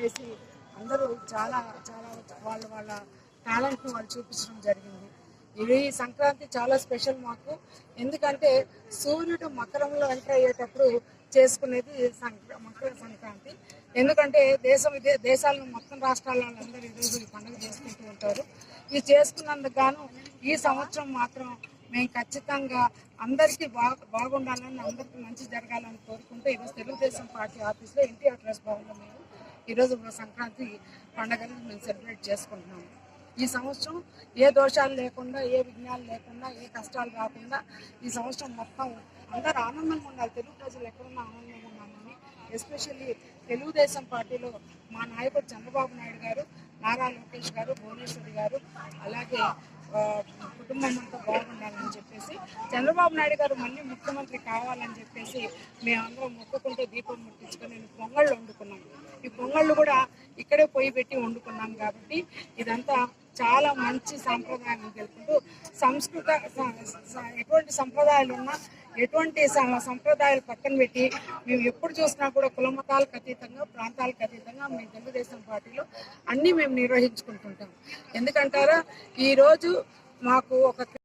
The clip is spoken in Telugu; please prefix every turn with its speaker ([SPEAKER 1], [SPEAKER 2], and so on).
[SPEAKER 1] వేసి అందరూ చాలా చాలా వాళ్ళ వాళ్ళ టాలెంట్ను వాళ్ళు చూపించడం జరిగింది. ఇది సంక్రాంతి చాలా స్పెషల్ మాకు. ఎందుకంటే సూర్యుడు మకరంలో ఎంటర్ అయ్యేటప్పుడు చేసుకునేది సంక్ర మకర సంక్రాంతి. ఎందుకంటే దేశం ఇదే దేశాలను మొత్తం రాష్ట్రాల వాళ్ళందరూ ఈరోజు ఈ పండుగ చేసుకుంటూ ఉంటారు. ఇది చేసుకున్నందుకు గాను ఈ సంవత్సరం మాత్రం మేము ఖచ్చితంగా అందరికీ బాగు బాగుండాలని అందరికీ మంచి జరగాలని కోరుకుంటూ ఈరోజు తెలుగుదేశం పార్టీ ఆఫీస్లో ఎన్టీఆర్ ట్రస్ట్ భవన్లో మేము ఈరోజు సంక్రాంతి పండుగను మేము సెలబ్రేట్ చేసుకుంటున్నాము ఈ సంవత్సరం ఏ దోషాలు లేకుండా ఏ విఘ్నాలు లేకుండా ఏ కష్టాలు రాకుండా ఈ సంవత్సరం మొత్తం అందరూ ఆనందంగా ఉండాలి. తెలుగు ప్రజలు ఎక్కడున్నా ఆనందంగా ఉన్నామని ఎస్పెషల్లీ తెలుగుదేశం పార్టీలో మా నాయకుడు చంద్రబాబు నాయుడు గారు నారా లోకేష్ గారు భువనేశ్వరి గారు అలాగే కుటుంబం అంతా బాగుండాలని చెప్పేసి చంద్రబాబు నాయుడు గారు మళ్ళీ ముఖ్యమంత్రి కావాలని చెప్పేసి మేమందరం మొక్కుకుంటూ దీపం ముట్టించుకొని నేను పొంగళ్ళు వండుకున్నాం. ఈ పొంగళ్ళు కూడా ఇక్కడే పొయ్యి పెట్టి వండుకున్నాం కాబట్టి ఇదంతా చాలా మంచి సాంప్రదాయం తెలుపుకుంటూ సంస్కృత ఎటువంటి సంప్రదాయాలు ఉన్నా ఎటువంటి సంప్రదాయాలు పక్కన పెట్టి మేము ఎప్పుడు చూసినా కూడా కులమతాలకు అతీతంగా ప్రాంతాలకు అతీతంగా మేము తెలుగుదేశం పార్టీలో అన్నీ మేము నిర్వహించుకుంటుంటాం. ఎందుకంటారా? ఈరోజు మాకు ఒక